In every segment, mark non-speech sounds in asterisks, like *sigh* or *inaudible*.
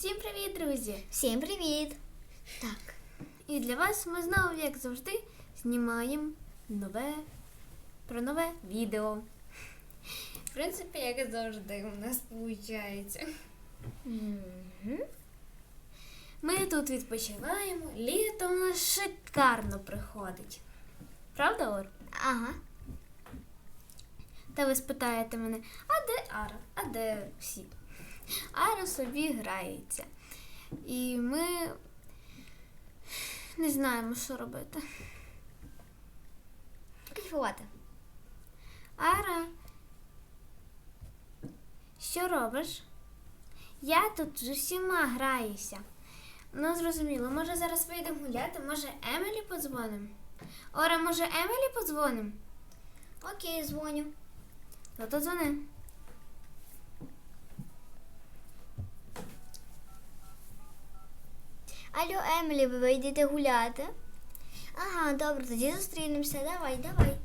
Всім привіт, друзі! Всім привіт! Так. І для вас ми знову, як завжди, знімаємо нове про нове відео. В принципі, як і завжди, у нас виходить. Ми тут відпочиваємо, літо у нас шикарно приходить. Правда, Ор? Ага. Та ви спитаєте мене, а де Ара? А де всі? Ара собі грається. І ми не знаємо, що робити. Кайфувати. Ара, що робиш? Я тут з усіма граюся. Ну, зрозуміло, може зараз вийдемо гуляти, може Емілі подзвонимо? Ора, може Емілі подзвонимо? Окей, дзвоню. Ну то дзвони. Алло, Емілі, ви вийдете гуляти? Ага, добре, тоді зустрінемося. Давай, давай.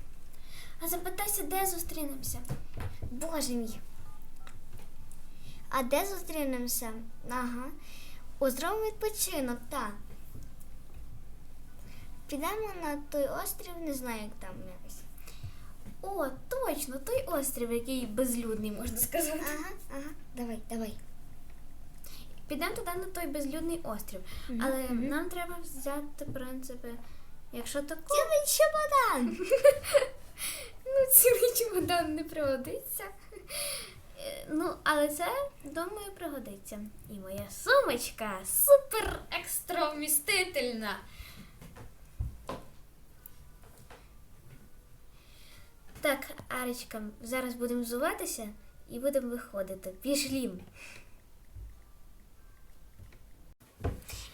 А запитайся, де зустрінемося? Боже мій. А де зустрінемося? Ага. У зробимо відпочинок, так. Підемо на той острів, не знаю, як там якось. О, точно, той острів, який безлюдний, можна сказати. Ага, ага, давай, давай. Підемо туди на той безлюдний острів. Мгм, Але мгм. нам треба взяти, в принципі, якщо таку. Цілий чемодан. *laughs* Ну, цілий чемодан не пригодиться. Е, Ну, але це, думаю, пригодиться. І моя сумочка супер екстра вмістительна. Так, Аречка, зараз будемо взуватися і будемо виходити. Пішлім.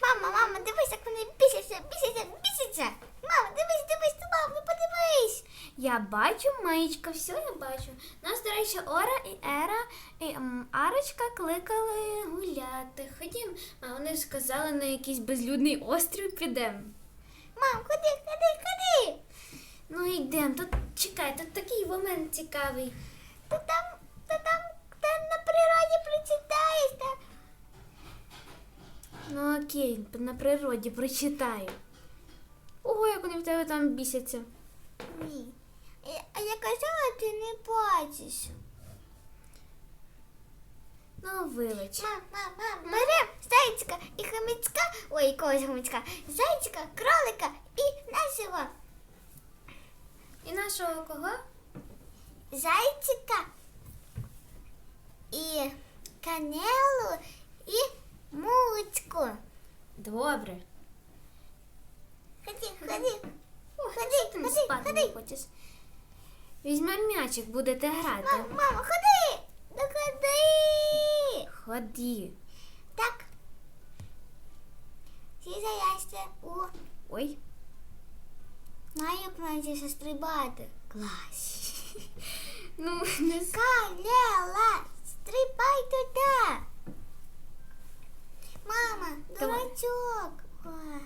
Мама, мама, дивись, як вони бісяться, бісяться. Мама, дивись, дивись, ти мам, ну подивись. Я бачу, Маєчка, все я бачу. Нас, до речі, Ора і Ера і Арочка кликали гуляти. Ходім, а вони сказали на якийсь безлюдний острів підемо. Мам, ходи, ходи, ходи. Ну йдемо, тут чекай, тут такий момент цікавий. Та там, та там, та на природі прочитаєш, та. Ну окей, на природі прочитаю. Ого, як вони в тебе там бісяться. Ні. А я казала, ти не бачиш. Ну, вибач. Мам, мам, мам, берем зайчика і хомячка, ой, якогось хомячка, зайчика, кролика і нашого І нашого кого? зайчика і канелу і мулочку. Добре. Ходи, ходи. Ходи, ходи, ходи. хочеш? Візьмемо м'ячик, будете грати. Мам, мама, ходи! Да ходи! Ході. Так. Всі заляжте. О, Ой. маю навчитися стрибати. Клас. *laughs* Ну, не Калела, стрибай туди. Мама, Давай. дурачок. Ой.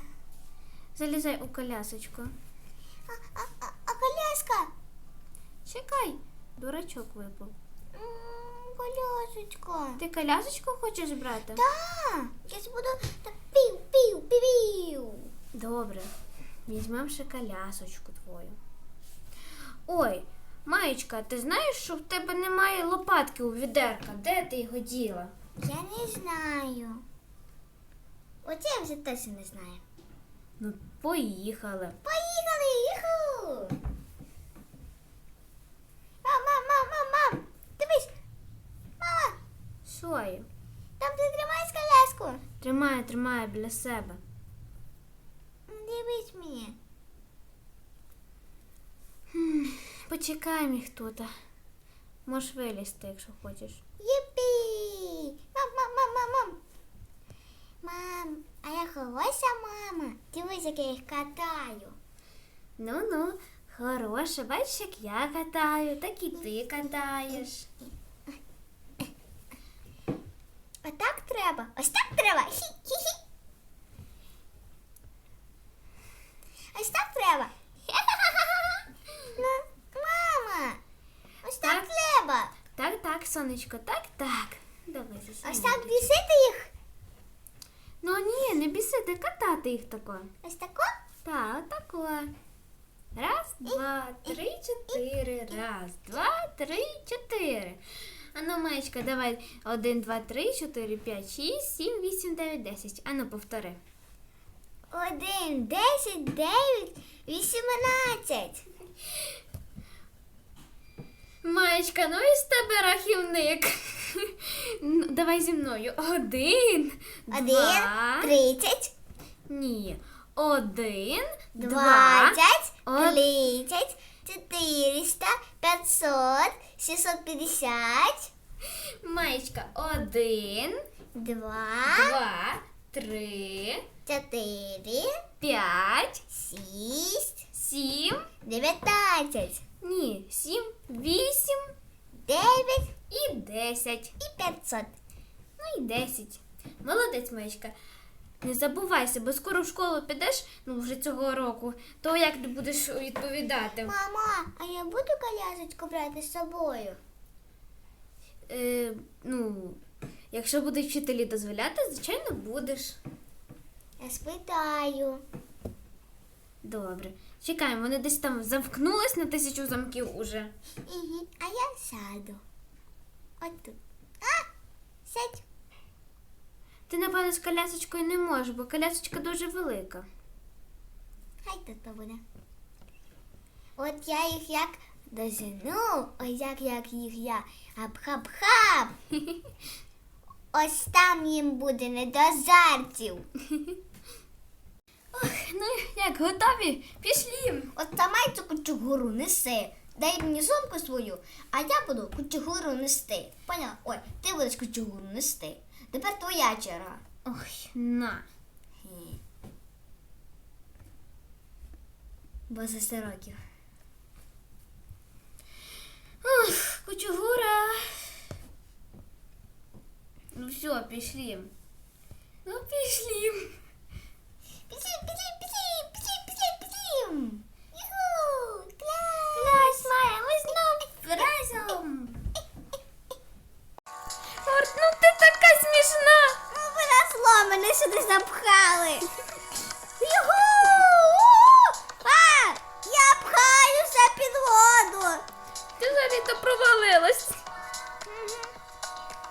Залізай у колясочку. А, а, а, а коляска? Чекай, дурачок випав. М, Колясочка. Ти колясочку хочеш брати? Так, я ж буду так пів, пів, пів. Добре. Візьмемо ще колясочку твою. Ой, Маєчка, ти знаєш, що в тебе немає лопатки у відерка? Де ти його діла? Я не знаю. От я вже точно не знаю. Ну, поїхали. Поїхали! Юху! Мам, мам, мам, мам, мам! Дивись! Мама! Що є? Там ти тримаєш коляску. Тримаю, тримаю біля себе. Дивись мені. Почекай їх тут. Можеш вилізти, якщо хочеш. Єпі! Мам, мам, мам, мам, мам. Мам, а я хороша мама. Дивись, як я їх катаю. Ну-ну, хороше, бачиш, як я катаю, так і ти катаєш. Отак треба. Ось так треба. Хі-хі-хі. Ось так треба. *laughs* Ну, мама. Ось так, Так. треба. Так, так, сонечко, так, так. Давай Ось так вісити їх. Ну ні, не бісити, катати їх тако. Ось тако? Так, отако. Раз, два, три, чотири. Раз, два, три, чотири. Ану, маєчка, давай. Один, два, три, чотири, п'ять, шість, сім, вісім, дев'ять, десять. Ану, повтори. Один, десять, дев'ять, вісімнадцять. Маєчка, ну і з тебе рахівник. Ну, *laughs* Давай зі мною. Один, Один, два. тридцять, Ні. Один, два. двадцять, Од- тридцять, чотириста, п'ятсот, сімсот п'ятдесят, Маєчка, один, два, два, три, чотири, п'ять, шість, сім. дев'ятнадцять, Ні, сім, вісім дев'ять і десять. і п'ятсот. Ну і десять. Молодець, Маєчка. Не забувайся, бо скоро в школу підеш, ну вже цього року, то як ти будеш відповідати? Мама, а я буду колясочку брати з собою? Е, ну, якщо будуть вчителі дозволяти, звичайно, будеш. Я спитаю. Добре. Чекаємо, вони десь там замкнулись на тисячу замків уже. Угу. А я сяду. От тут. А, сядь. Ти, напевно, з колясочкою не можеш, бо колясочка дуже велика. Хай тут побуде. От я їх як дозину, ось як, як їх я хап-хап-хап. *laughs* Ось там їм буде не до жартів. Ох, ну як, готові? Пішли. От сама цю кучугуру неси. Дай мені сумку свою, а я буду кучугуру нести. Поняла? Ой, ти будеш кучугуру нести. Тепер твоя черга. Ой, на. Бо за сто років. Ух, кучугура. Ну все, пішли. Ну, пішли. Післім, післім, післім, смішна. Ну, мене сюди запхали. Юху! А, я пхаюся під воду. Ти взагалі-то провалилась.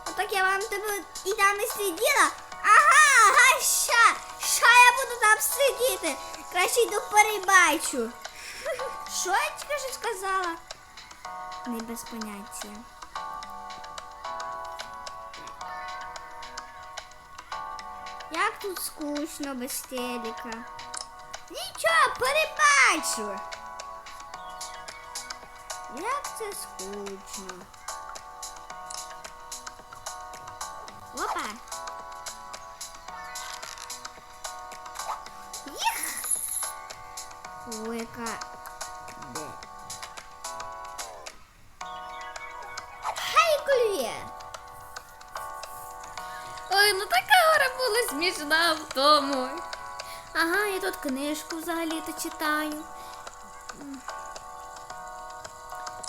Отак я вам тебе і там і сиділа. Ага, ага, ща. Ща я буду там сидіти. Краще йду перебачу. *laughs* Що я тільки що сказала? Не без поняття. Як тут скучно без телека. Нічого, перебачу. Як це скучно. Опа. Їх. Ой, яка. Де? Була смішна в тому. Ага, я тут книжку взагалі-то читаю.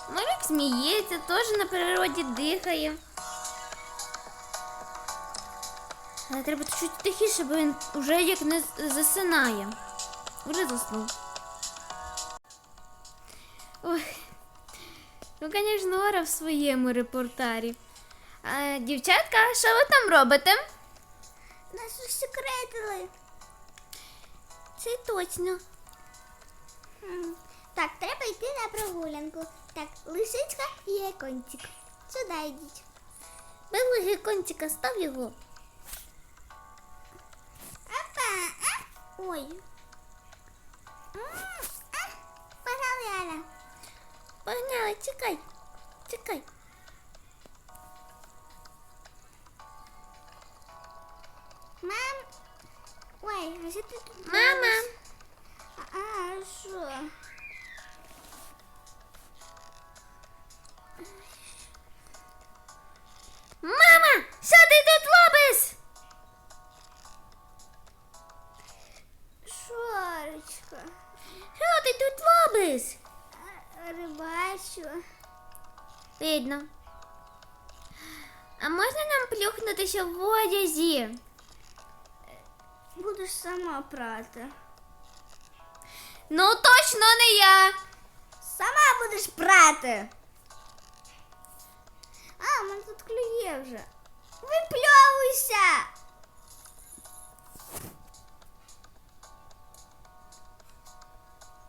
Малюк сміється, теж на природі дихає. Але треба чуть тихіше, бо він вже як не засинає. Вже заснув. Ой. Ну, звісно, Ора в своєму репортарі. А, дівчатка, що ви там робите? Нас розсекретили. Це точно. Так, треба йти на прогулянку. Так, лисичка і кончик. Сюди йдіть. Белуги кончика, став його. Опа, а? Ой. Погнали, Аля. Погнали, чекай. Чекай. Мам. Ой, а що ти тут? Мама. А, що? Мама! Що ти тут робиш? Шорочка. Що ти тут робиш? Рибачу. Видно. А можна нам плюхнутися в одязі? будеш сама прати. Ну точно не я. Сама будеш прати. А, мене тут клює вже. Випльовуйся!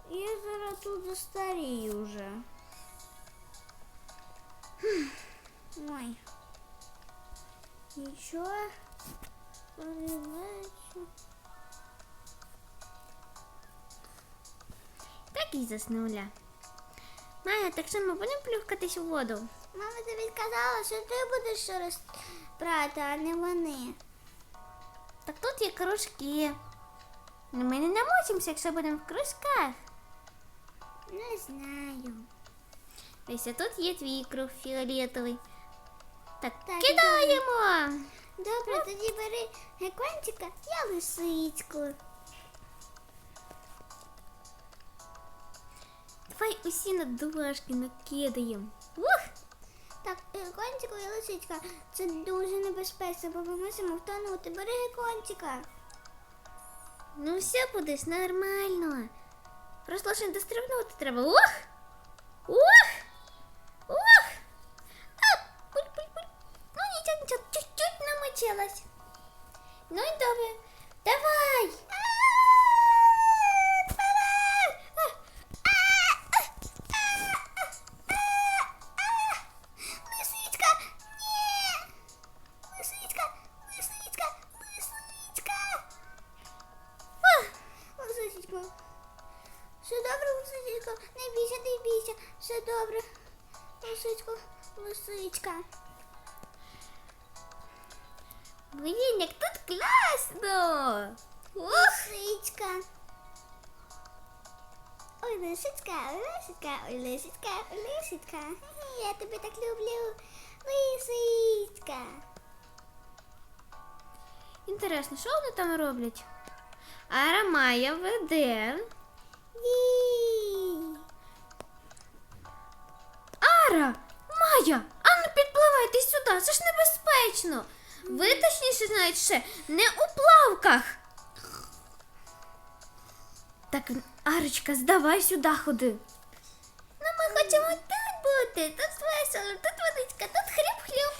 Я зараз тут застарію вже. Хм. Ой. Нічого. Поривається. І заснула. Майя, так що ми будемо плюхкатись у воду? Мама тобі сказала, що ти будеш щось прати, а не вони. Так тут є кружки. Ну, Ми не намочимося, якщо будемо в кружках. Не знаю. Ось тут є твій круг фіолетовий. Так, Так, кидаємо. Добре, тоді бери гекончика, я лисичку. Давай усі на дошки накидаємо. Ух! Так, гекончику і лисичка. Це дуже небезпечно, бо ми мусимо втонути. Бери гекончика. Ну все буде нормально. Просто лише дострибнути треба. Ух! Ух! Ух! А, пуль, пуль, пуль. Ну нічого, нічого, чуть-чуть намочилась. Ну і добре. Давай! Лисичка. Я тебе так люблю. Лисичка. Інтересно, що вони там роблять? Ара Майя веде. Ї. Ара! Майя! Ану підпливайте сюди, це ж небезпечно. Ви точніше знаєте ще не у плавках. Так, Арочка, здавай сюди ходи. Ну, ми хочемо тут бути. Тут весело, тут водичка, тут хліб-хліб.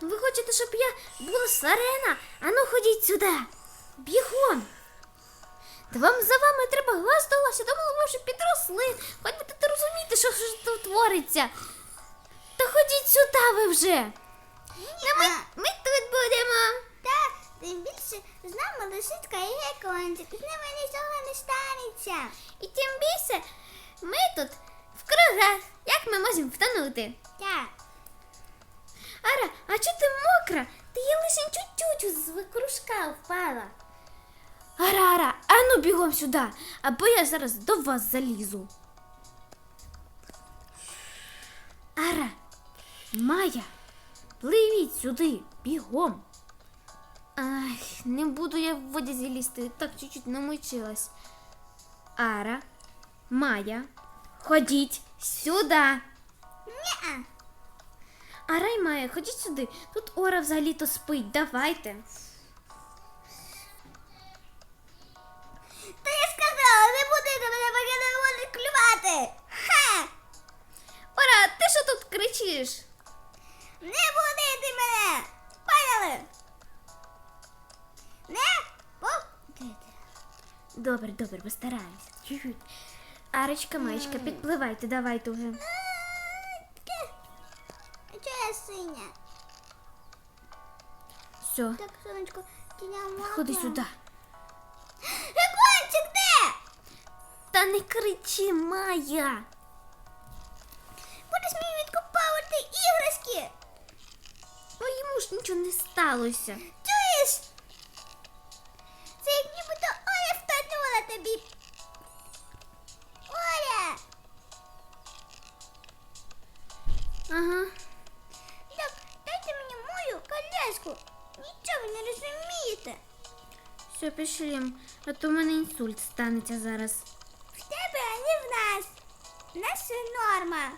Ви хочете, щоб я була сирена? Ану ходіть сюди. Бігом. Та вам за вами треба глаз до глазу, думали, ви вже підросли. Хоч будете розуміти, що ж тут твориться. Та ходіть сюди ви вже. Та ми, ми тут будемо. Так, тим більше з нами лисичка і гекончик. З ними нічого не станеться. І тим більше ми тут в кругах. Як ми можемо втонути? Так. Ара, а чого ти мокра? Ти є лише чуть-чуть з кружка впала. Ара, Ара, ану бігом сюди, або я зараз до вас залізу. Ара, Майя, пливіть сюди, бігом. Ай, не буду я в воді залізти, так чуть-чуть намочилась. Ара, Майя, ходіть сюди. Ні-а. А Раймає, ходіть сюди. Тут Ора взагалі-то спить. Давайте. Та я сказала, не будете мене, поки не будуть клювати. Ха! Ора, ти що тут кричиш? Не будете мене! Поняли? Не будете. Добре, добре, постараємося. Чуть-чуть. Арочка, Маєчка, підпливайте, давайте вже. Чого я синя? Все, Так, сонечко, тіня мокра. ходи сюди. Гекончик, де? Та не кричи, Майя. Будеш мені відкопувати іграшки. Ну йому ж нічого не сталося. кашляєм, а то в мене інсульт станеться зараз. В тебе, а не в нас. Наша норма.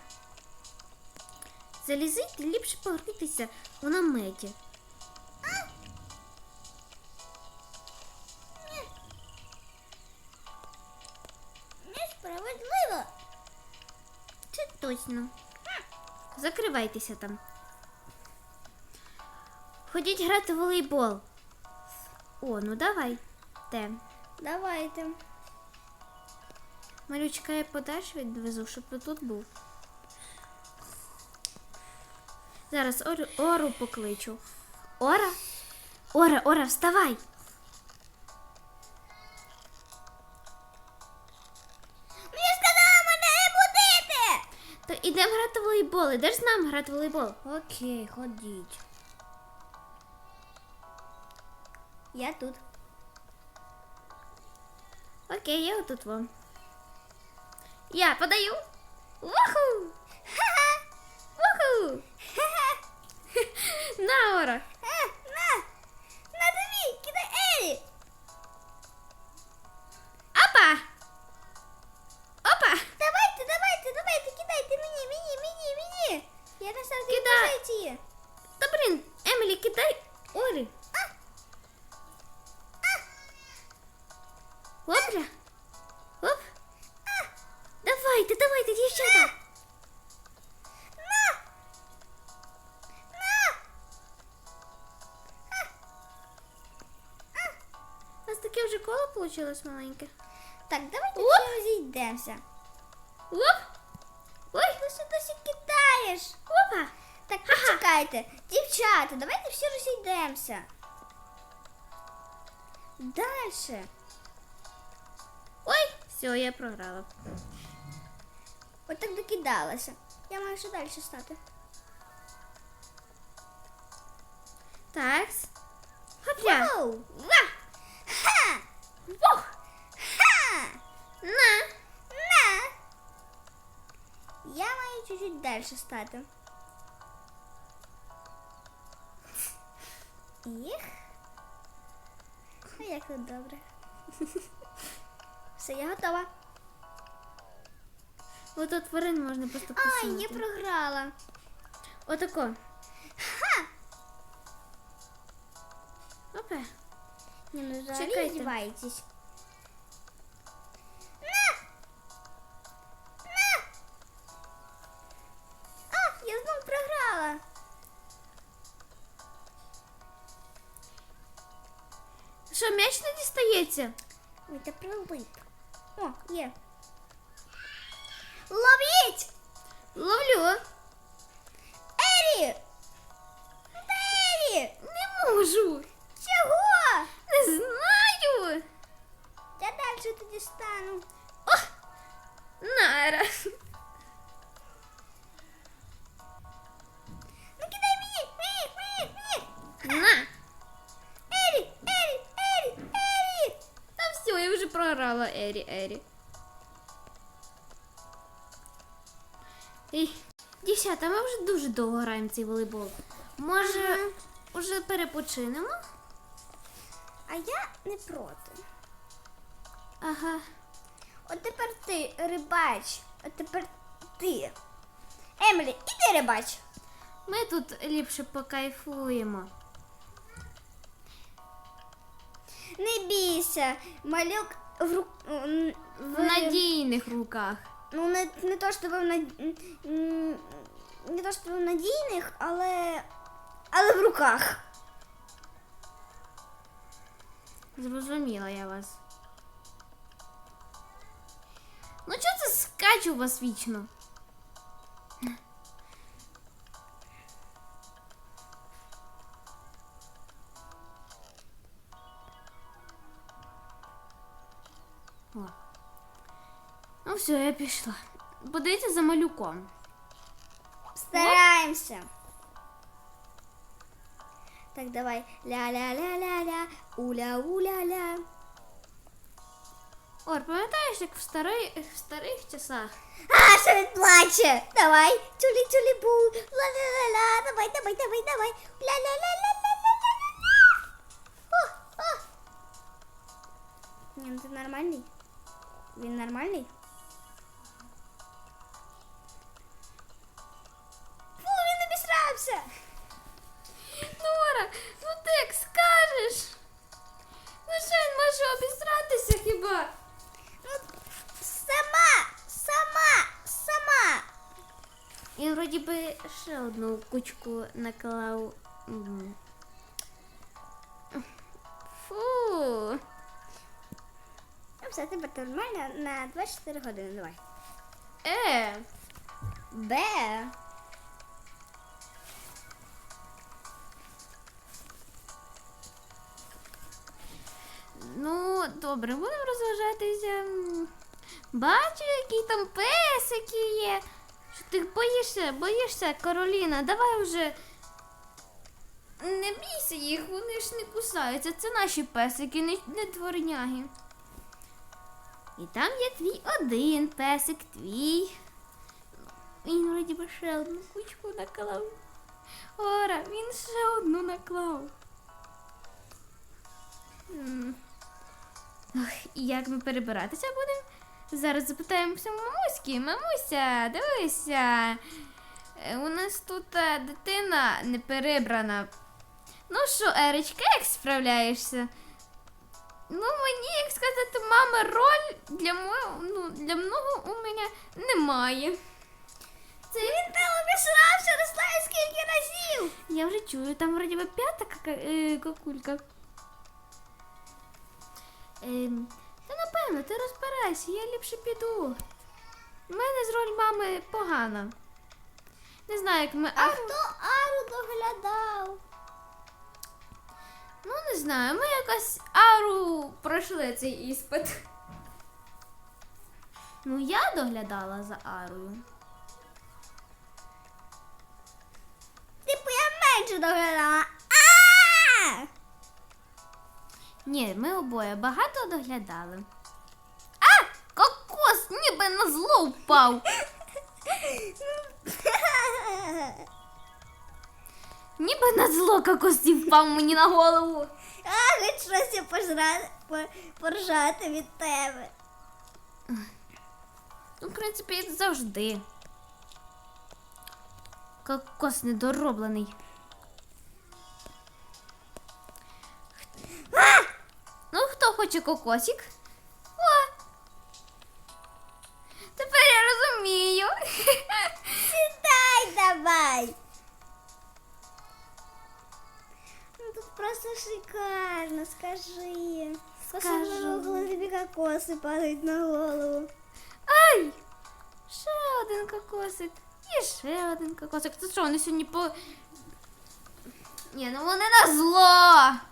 Залізити ліпше погритися в наметі. Несправедливо. Це точно. Закривайтеся там. Ходіть грати в волейбол. О, ну давай. Те. Давайте. Малючка я подальше відвезу, щоб ти тут був. Зараз Ору, Ору покличу. Ора? Ора, Ора, вставай! Мені сказали мене не будити! То ідемо грати в волейбол. Ідеш з нами грати в волейбол? Окей, ходіть. Я тут. Окей, я отут вам. Я подаю. Уху! Ха-ха! Уху! Ха-ха! *laughs* На, Ора! Е, на! На тобі! Кидай Елі! Опа! Опа! Давайте, давайте, давайте, кидайте мені, мені, мені, мені! Я на самій Кидай. позиції. Та блін, Емілі, кидай Орі. Вийшло маленьке. Так, давайте розійдемося. Оп. Ой, Ти що досі кидаєш? опа. Так, почекайте. Дівчата, давайте всі розійдемося. Дальше. Ой, все, я програла. От так докидалася. Я маю ще далі стати. Так. Хопля. Воу! Ва. Вух. Ха! На. На! Я маю чуть-чуть далі стати. Їх. А як тут добре. Все, я готова. Ото тварин можна просто Ай, посунути. я програла. Отако. Ха! Опа. Не, ну взагалі Чекайте. здіваєтесь. На! На! А, я знову програла. Що, м'яч не дістається? Ой, та прилип. О, є. Дівчата, ми вже дуже довго граємо цей волейбол. Може, уже перепочинемо? А я не проти. Ага. От тепер ти рибач. От тепер ти. Емілі, іди рибач. Ми тут ліпше покайфуємо. Не бійся, малюк в рук. В надійних руках. Ну, не, не то, що в над... не то, що в надійних, але. Але в руках. Зрозуміла я вас. Ну чого це скачу вас вічно? О. Ну все, я пішла. Подивіться за малюком. Стараємося. Так, давай. Ля-ля-ля-ля-ля. Уля-уля-ля. Ор, пам'ятаєш, як в, старий, в старих часах? А, що він плаче? Давай. Тюлі-тюлі-бу. Ла-ла-ла-ла. Давай, давай, давай, давай. Ля-ля-ля-ля-ля-ля-ля-ля. О, о. Ні, ну ти нормальний? Він нормальний? В кучку наклав. Фу. Ну, все, тепер нормально на 24 години. Давай. Е, Б. ну, добре, будемо розважатися. Бачу, які там песики є. Що ти боїшся, боїшся, Кароліна, давай вже. Не бійся їх, вони ж не кусаються. Це наші песики, не, не дворняги. І там є твій один песик, твій. Він вроді би ще одну кучку наклав. Ора, він ще одну наклав. Ох, і як ми перебиратися будемо? Зараз запитаємося мамуськи. Мамуся, дивися. Е, У нас тут е, дитина не перебрана. Ну що, Еричка, як справляєшся? Ну, мені, як сказати, мама, роль для мого, ну, для много у мене немає. Це він обісрався, не знаю скільки разів. Я вже чую, там вроді би п'ята кака- е, кокулька. Ем, та напевно, ти розбирайся, я ліпше піду. У мене з роль мами погана. Не знаю, як ми А Ару. хто Ару доглядав? Ну, не знаю, ми якось Ару пройшли цей іспит. Ну, я доглядала за Арою. Типу я менше доглядала. Ні, ми обоє багато доглядали. А! Кокос ніби на зло впав. Ніби на зло кокос і впав мені на голову. А, хоч щось я пожрати, поржати від тебе. Ну, в принципі, завжди. Кокос недороблений. Хоче кокосик? О! Тепер я розумію. *laughs* Сідай давай. Ну тут просто шикарно, скажи. Скажу. коли тобі кокоси падають на голову. Ай! Ще один кокосик. І ще один кокосик. Це що, вони сьогодні по. Ні, ну вони на зло.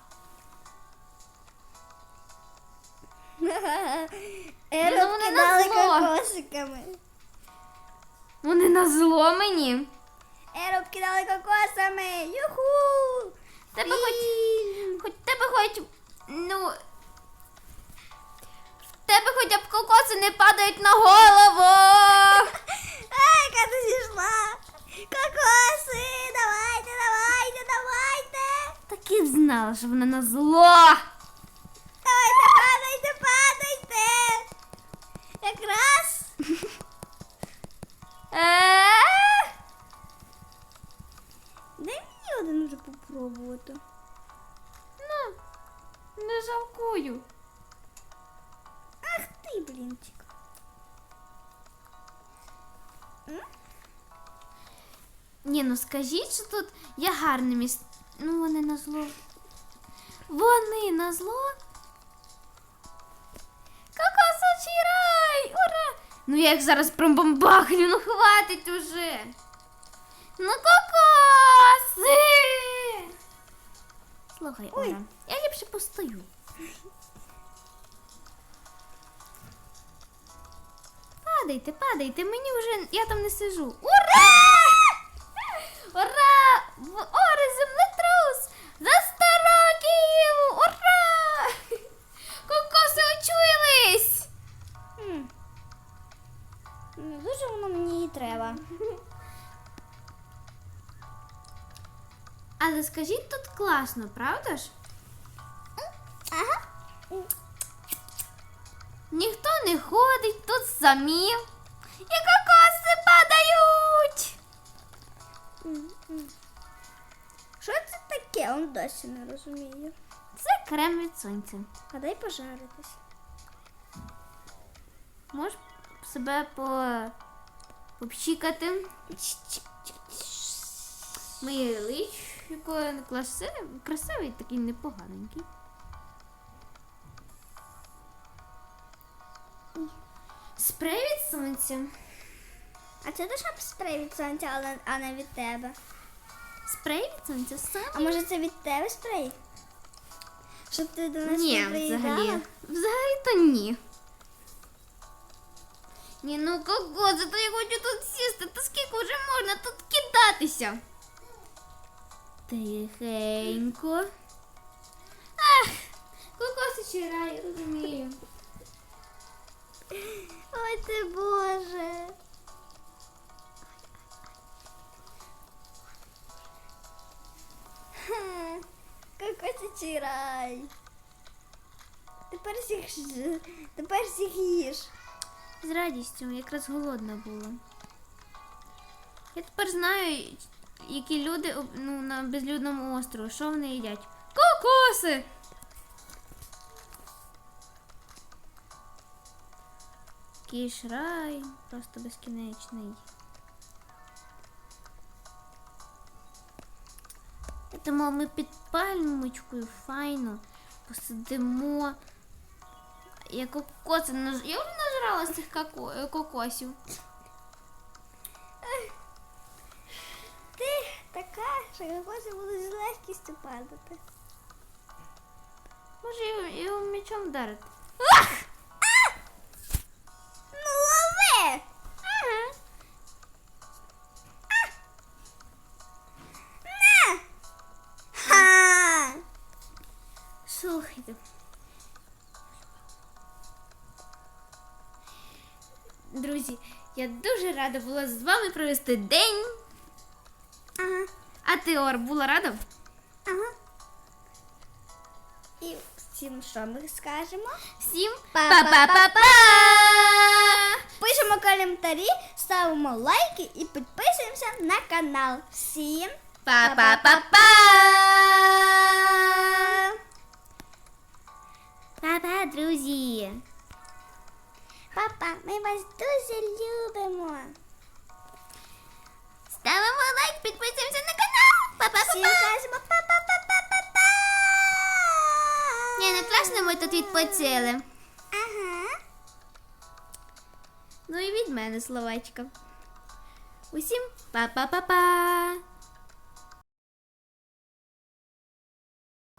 Еру Ну, вони кидали назло. кокосиками. Вони на зло мені. Еру кидали кокосами. Юху! Тебе хоч. Хоч тебе хоч. Ну. В тебе хоча б кокоси не падають на голову. *laughs* Ай, яка ти зійшла! Кокоси! Давайте, давайте, давайте! Так і знала, що вона на зло. Давайте, падайте, падайте! Якраз! *laughs* Дай мені один вже попробувати. Ну, не жалкую. Ах ти, блінчик. Ні, ну скажіть, що тут є гарне місце. Ну, вони на зло. Вони на зло. Ну я їх зараз промбамбахлю, ну хватить уже. Ну кокоси! Слухай, Ой. Ора, я ліпше постою. Падайте, падайте, мені вже. Я там не сижу. Ура! Ура! В Ори Але скажіть, тут класно, правда ж? Ага. Ніхто не ходить, тут самі. І кокоси падають! Що це таке? Он досі не розумію. Це крем від сонця. А дай пожаритись. Можеш себе по... попщикати. Моє личко красивий, красивий, такий непоганенький. Спрей від сонця. А це дуже спрей від сонця, але а не від тебе. Спрей від сонця сам? А може це від тебе спрей? Щоб ти до нас Ні, не приїжджала? взагалі. Взагалі то ні. Ні, ну кого це то я хочу тут сісти, та скільки вже можна тут кидатися? Тихенько. Ах, кокосичий рай, розумію. Ой ти Боже. Какой рай. Тепер всіх тепер всіх їж. З радістю, якраз голодна була. Я тепер знаю, які люди ну, на безлюдному острові, що вони їдять. Кокоси! Кіш рай, просто безкінечний. Тому ми під пальмочкою файно посидимо. Я кокоси наж... Я вже нажрала з цих коко... кокосів. Що кокоси будуть з легкістю падати. Може його, його м'ячом вдарити. Ну лови! Ага. На! Ха! Слухайте. Друзі, я дуже рада була з вами провести день. Ага, А ти, Ор, була рада? ага. І всім що ми скажемо? Всім Па-па-па-па! па-па-па-па! Пишемо коментарі, ставимо лайки і підписуємося на канал. Всім Па-па-па-па! Па-па, друзі! Папа, ми вас дуже любимо. Ставимо лайк, підписуємося на канал! Всім кажемо па-па-па-па-па-па. Ні, не класно ми тут відпочили. Ага. Ну і від мене словечко. Усім па-па-па-па!